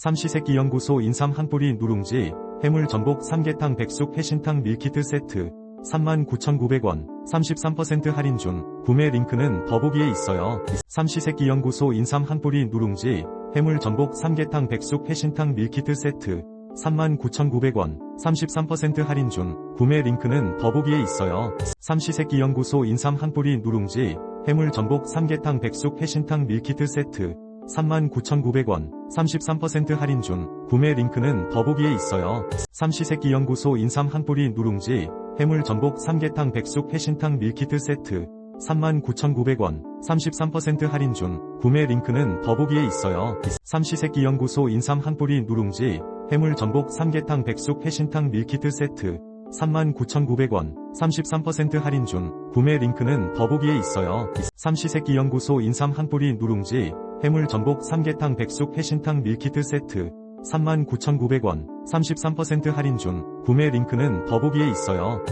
삼시세끼연구소 인삼 한 뿌리 누룽지, 해물 전복 삼계탕 백숙 해신탕 밀키트 세트, 39,900원, 33% 할인 중, 구매 링크는 더보기에 있어요. 삼시세끼연구소 인삼 한 뿌리 누룽지, 해물 전복 삼계탕 백숙 해신탕 밀키트 세트, 39,900원, 33% 할인 중, 구매 링크는 더보기에 있어요. 삼시세끼연구소 인삼 한 뿌리 누룽지, 해물 전복 삼계탕 백숙 해신탕 밀키트 세트, 39,900원, 33% 할인 중, 구매 링크는 더보기에 있어요. 삼시세끼연구소 인삼 한 뿌리 누룽지, 해물 전복 삼계탕 백숙 해신탕 밀키트 세트, 39,900원, 33% 할인 중, 구매 링크는 더보기에 있어요. 삼시세끼연구소 인삼 한 뿌리 누룽지, 해물 전복 삼계탕 백숙 해신탕 밀키트 세트, 39,900원, 33% 할인 중, 구매 링크는 더보기에 있어요. 삼시세끼 연구소 인삼 한 뿌리 누룽지, 해물 전복 삼계탕 백숙 해신탕 밀키트 세트, 39,900원, 33% 할인 중, 구매 링크는 더보기에 있어요.